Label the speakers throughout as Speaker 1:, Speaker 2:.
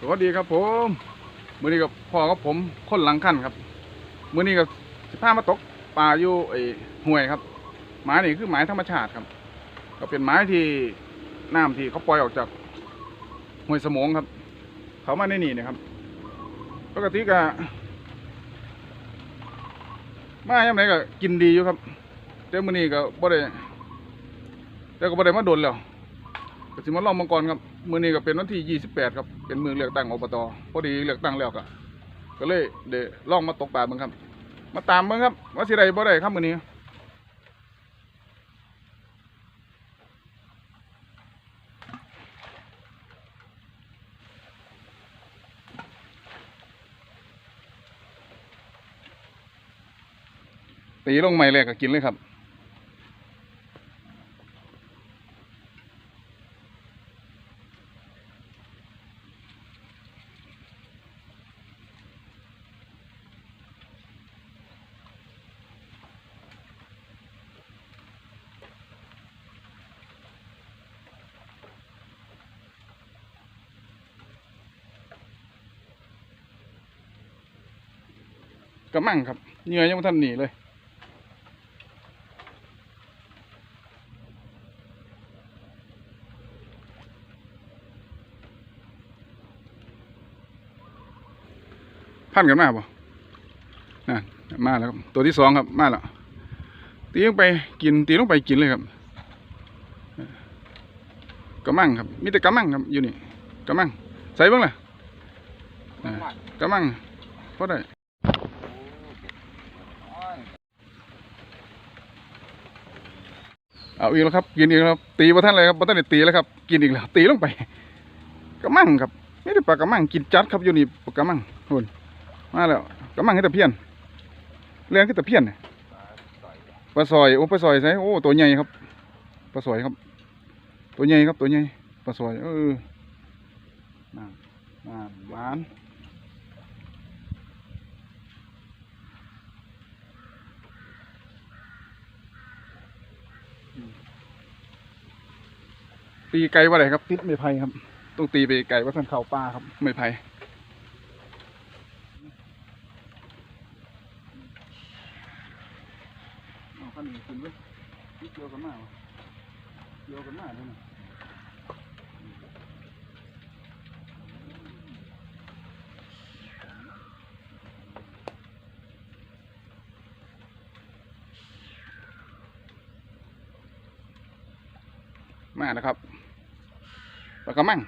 Speaker 1: สวัสดีครับผมมื้อนี้กับพ่อกับผมคนหลังขั้นครับมื้อนี้กับสิพามาตกปลาอยู่ไอ้ห้วยครับหมายนี่คือหมายธรรมชาติครับ ก็เป็นหมายที่น้ำที่เขาปล่อยออกจากห้วยสมองครับ เขามาในนี่นะครับปกติก็มาอย่างไรก็กินดีอยู่ครับแต่มือนี้ก็บ่ได้แต่ก็บ่ได้มาโดนแล้ว กสิมาลองมังกรครับมือนี้ก็เป็นวันที่ 28 ครับเป็นมือเลือกตั้งอบตพอดีเลือกตั้งแล้วก็ก็เลยเดี๋ยวลองมาตกปลาเบิ่งครับ มาตามเบิ่งครับว่าสิได้บ่ได้ครับมือนี้ตีลงใหม่แรกก็กินเลยครับ ระมังครับเหงื่อยังไม่ทันหนีเลยพันกันมาบ่นั่นมาแล้วครับตัวที่สองครับมาแล้วตีลงไปกินตีลงไปกินเลยครับกระมังครับมีแต่กระมังครับอยู่นี่กระมังใส่บ้างล่ะกระมังพอได้ เอาอีกแล้วครับกินอีกแล้วครับตีบ่ท่านเลยครับบ่ท่านได้ตีแล้วครับ กินอีกแล้วตีลงไปกระมังครับไม่ได้ปลากระมังกินจัดครับอยู่นี่ปลากระมังหุ่นมาแล้วกระมังให้ตะเพียนเลี้ยงให้ตะเพียนปลาซอยโอ้ปลาซอยใช่โอ้ตัวใหญ่ครับปลาซอยครับ ตัวใหญ่ครับตัวใหญ่ปลาซอยเออน่าน่าหวาน ตีไก่ว่าไรครับ ติดไม่ไผ่ครับ ต้องตีไปไก่ว่าท่านเข่าป้าครับ ไม่ไผ่ขั้นนี้ขึ้นไว้เดียวกันมากเดียวกันมากเลยนะมานะครับ ปลากระมัง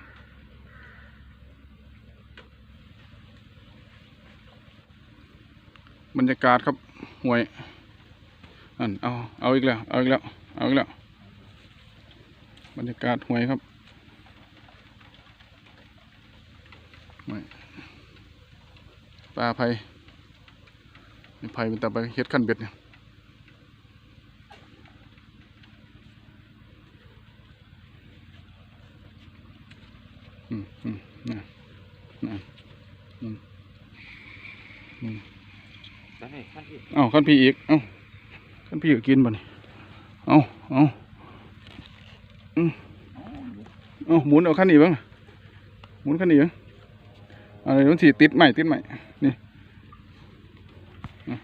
Speaker 1: บรรยากาศครับห่วยอันเอาเอาอีกแล้วเอาอีกแล้วเอาอีกแล้วบรรยากาศห่วยครับห่วยปลาไผ่ไผ่เป็นตาไปเฮ็ดขั้นเบ็ดเนี่ยอืมอืมน่ะน่ะอืมอืม
Speaker 2: ได้ขั้นอีก
Speaker 1: เอาขั้น พี่อีก เอ้าขั้นพี่ก็กินบ่นี่เอ้าเอ้าอืมเอ้าหมุนเอาขั้นนี้บ้างหมุนขั้นนี้บ้างอะไรมันสีติดใหม่ติดใหม่นี่อา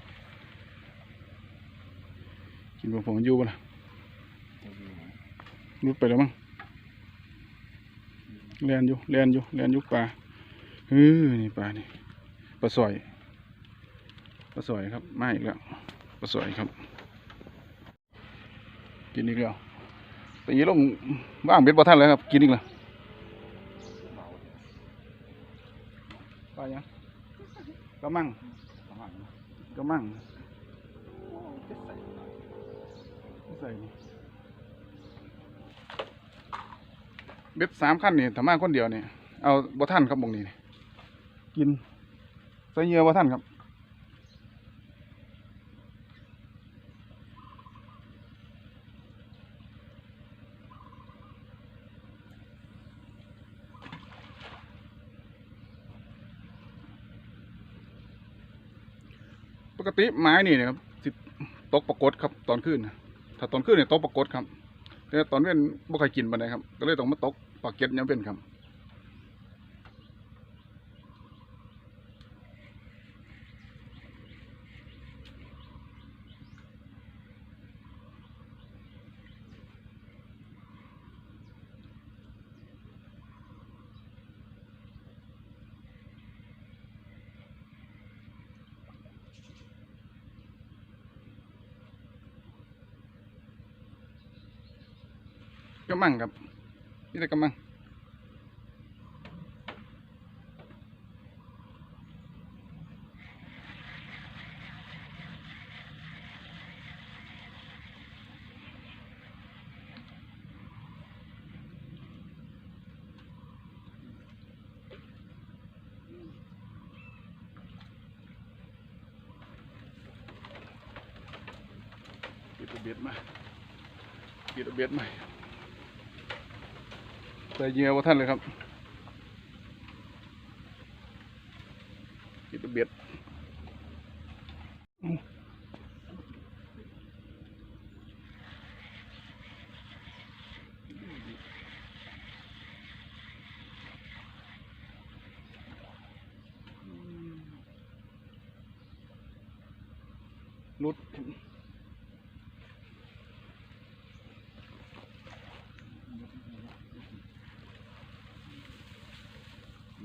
Speaker 1: กินบ่ผมอยู่บ่ล่ะรุดไปแล้วมั้งแลนอยู่แลนอยู่แลนอยู่ปลาเฮ้ยนี่ปลานี่ปลาสอยปลาสวยครับมาอีกแล้ว ปลาสวยครับ กินอีกแล้วตีลงว่างเบ็ดบ่ท่านเลยครับ กินอีกแล้วปยังกระมังกระมังใส่เบ็ดสามขั้นนี่ถ้ามาคนเดียวนี่เอาบ่ท่านครับบงนี้นี่กินใส่เยื่อบ่ท่านครับ ป กติไม้นี่นะครับสิตกปรากฏครับตอนขึ้นถ้าตอนขึ้นเนี่ยตกปรากฏครับแต่ตอนเว้นบ่เคยกินปานครับ ก็เลยต้องมาตกปากเก็ดยามเป็นครับ ระมังครับนี่แต่กระมังปิดระเบียดมาปิดระเบียดมา แต่เหยื่อว่าท่านเลยครับปิดระเบียดอู้รุด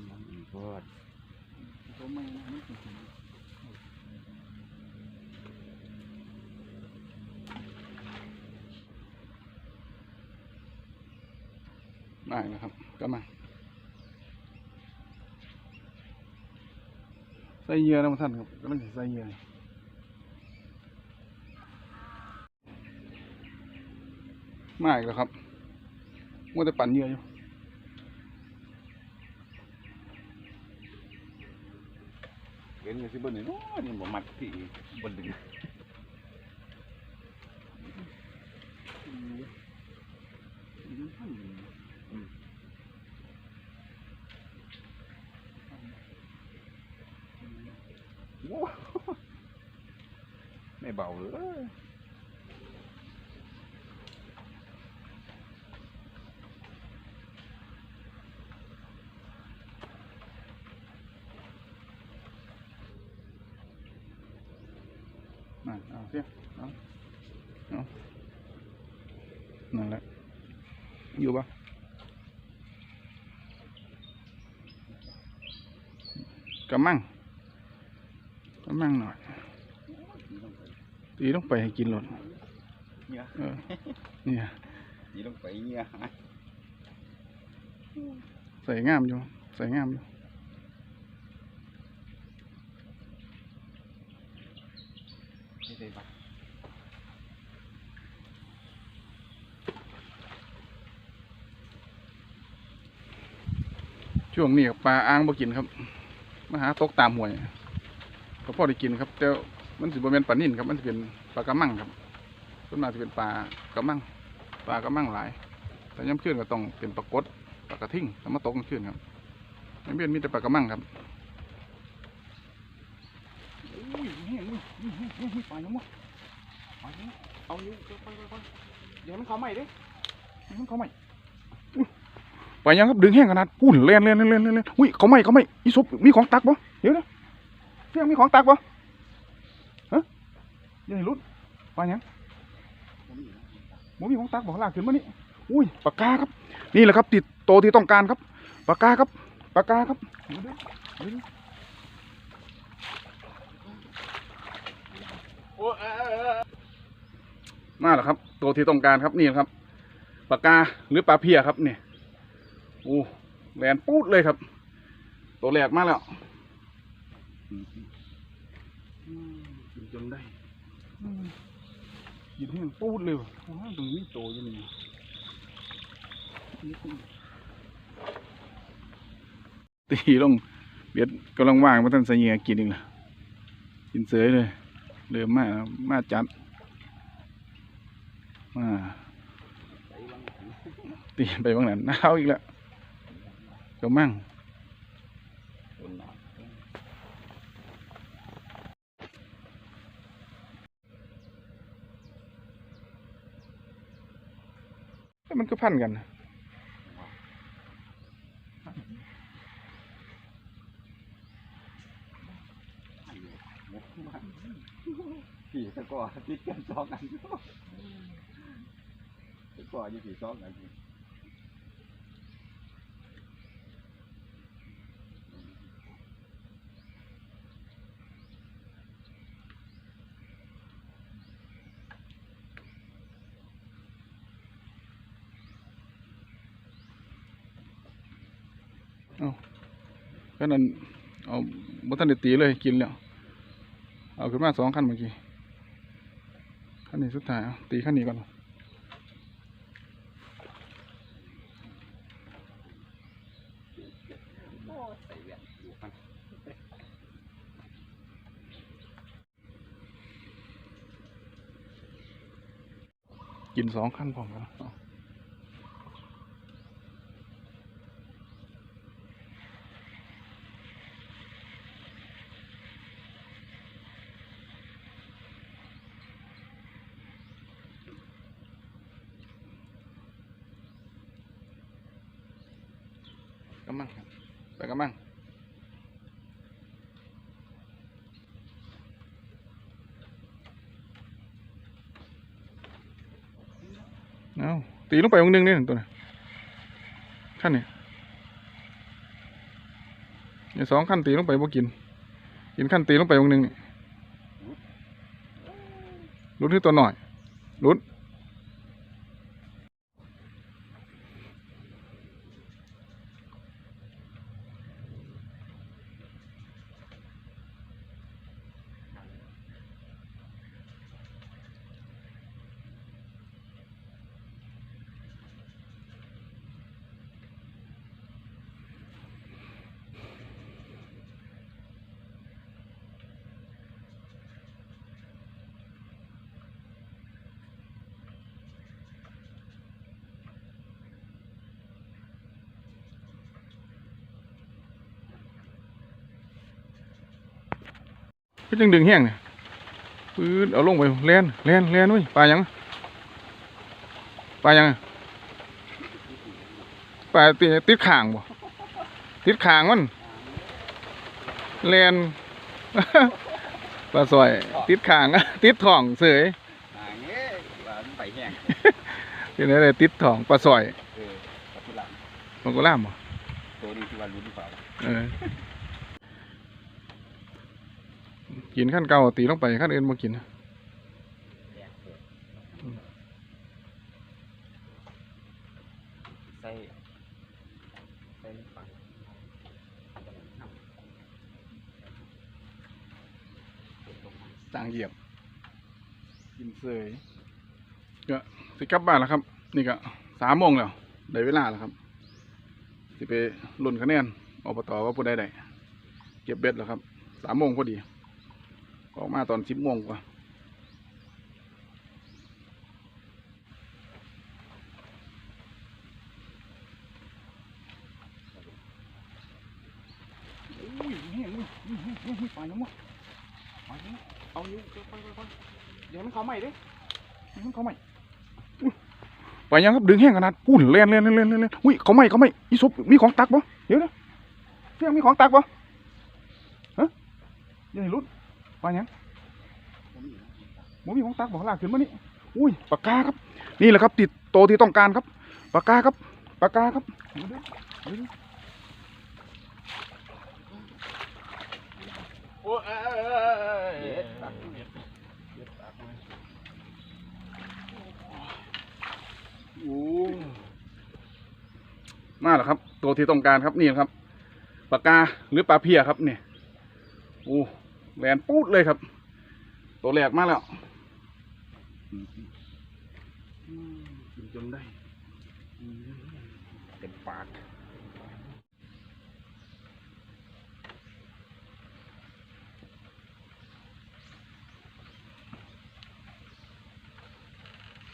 Speaker 2: ยังอีกโคตร
Speaker 1: ได้แล้วครับ ก็มาใส่เหยื่อนะท่านครับก็มันสิใส่เหยื่อมาอีกแล้วครับมัวแต่ปั่นเหยื่ออยู่
Speaker 2: เห็นอยู่สิบนนี่โอ้นี่บ่มัดที่บนดึงโอ้ ไม่เบาเลย
Speaker 1: นั่นเอาเสียเอาเอานั่นแหละอยู่ปะกระมังกระมังหน่อยตีลงไปให้กินหลด
Speaker 2: เนี่ย
Speaker 1: เออเนี่ย
Speaker 2: ดีลงไปเนี่ย
Speaker 1: ใส่งามอยู่ ใส่งามอยู่
Speaker 2: ไม่ได้ปะ
Speaker 1: ช่วงนี้ปลาอ่างบ่กินครับ มาหาตกตามห้วยก็พอได้กินครับแต่ มันสิบ่แม่นปลานิ่นครับ มันสิเป็นปลากระมังครับส่วนมากสิเป็นปลากระมังปลากระมังหลาย แต่ย่ำขึ้นก็ต้องเป็นปลากดปลากระทิ่งแล้วมาตกกลางคืนครับย่ำเบี้ยนมีแต่ปลากระมังครับ
Speaker 2: อุ้ยเฮ้ยอุ้ยอุ้ยอุ้ยอุ้ยไปยังวะไปยังเอาอยู่ไปไปไปเดี๋ยวมันเข้าใหม่ดิมันเข้าใหม่
Speaker 1: ไปยังครับดึงแห้งขนาดปุ่นเล่นเล่นเล่นเล่นเล่นอุ้ยเขาไม่เขาไม่อีซุปมีของตักบ่เดี๋ยวนะเรื่องมีของตักบ่ฮะ ยวให้รุดไปยังบ่มีของตักบ่ลากขึ้นมานี่อุ้ยปากกาครับ นี่แหละครับ ติดโตที่ต้องการครับปากกาครับปากกาครับเดี๋ยวเดี๋ยวเดี๋ยว
Speaker 2: โอ้เออเออเออ
Speaker 1: มาแล้วครับโตที่ต้องการครับนี่ครับปากกาหรือปลาเพียครับเนี่ยโอ้แหลนปูดเลยครับ ตัวแรกมากแล้วจนได้ อืมกินให้มันปูดเลยวะตรงนี้โตอยู่นี่ตีลงเบียดกำลังว่างมาท่านใส่เหงียกินอีกละกินเสยเลยเริ่มมาแล้วมาจัดมาตีไปบางนั้นหนาวอีกแล้วก็มั่ง
Speaker 2: คนหนา
Speaker 1: เอ้ย มันก็พันกันนะ
Speaker 2: ผีตะกอติดกันสองอันตะกออยู่ผีสองอัน
Speaker 1: ก็นั้นเอาบทันได้ตีเลยกินแล้วเอาขึ้นมาสองขั้นเมื่อกี้ขั้นนี้สุดท้ายตีขั้นนี้ก่อน
Speaker 2: โอ้ใส่แว่นดูมัน
Speaker 1: กินสองขั้นพร้อมกัน กระมังครับไปกระมังเอาตีลงไปวงหนึงนี่ตัวนี้ขั้นนี้นี่สองขั้นตีลงไปบ่กิน กินขั้นตีลงไปวงหนึงนี่รุดที่ตัวหน่อยรุด ก็จึงดึงแห้งเนี่ยปื๊ดเอาลงไปแล่นแล่นแล่นเว้ยปลายังปลายังอะปลาติดติดข่างบ่ติดข่างมันแล่นปลาสอย ติดข่างติดถ่องเสย
Speaker 2: อ่าเงี้ยว่ามันไปแห้ง
Speaker 1: เป็นอะไรติดถ่องปลาสอย
Speaker 2: เออปัจจุบัน
Speaker 1: มันก็ล่ามบ่
Speaker 2: ตัวนี้ที่ว่ารู้หรือเปล่า
Speaker 1: เออ กินขั้นเก่าตีลงไปขั้นอื่นบ่กิน
Speaker 2: ใส่ใส่ปัง
Speaker 1: ต่างเหยียบ กินเสยก็สิกลับบ้านแล้วครับ นี่ก็สามโมงแล้วได้เวลาแล้วครับสิไปลุ้นคะแนนอบตว่าผู้ใดได้เก็บเบ็ดแล้วครับสามโมงพอดี ออกมาตอนสิบโมงกว่า
Speaker 2: อุ้ยแห้งอุ้ยอุ้ยอุ้ยอุ้ยอุ้ยไปยังวะไปยังเอานิ้วไปไปไปเดี๋ยวมันเขาใหม่ดิมันเขาใหม่
Speaker 1: ไปยังครับดึงแห้งขนาดปุ่นเล่นเล่นเล่นเล่นเล่นอุ้ยเขาไม่เขาไม่อีศพมีของตักปะเดี๋ยวนะเพียงมีของตักปะฮะยังไงรุ่นไปยังมมีของตักบอกลากขึ้นมานี่อุ้ยปากกาครับ นี่แหละครับ ติดโตที่ต้องการครับปากกาครับปากกาครับ
Speaker 2: โอ้ยเอ้ยเอ้ยเอ้ยเอ้ยตักเด็ดเด็ดตักมา
Speaker 1: โอ้มาแล้วครับ ตัวที่ต้องการครับนี่ครับปากกาหรือปลาเพียครับเนี่ยโอ้ แหวนปูดเลยครับ ตัวแรกมาแล้วอืมกินจนได้
Speaker 2: เต็มปาก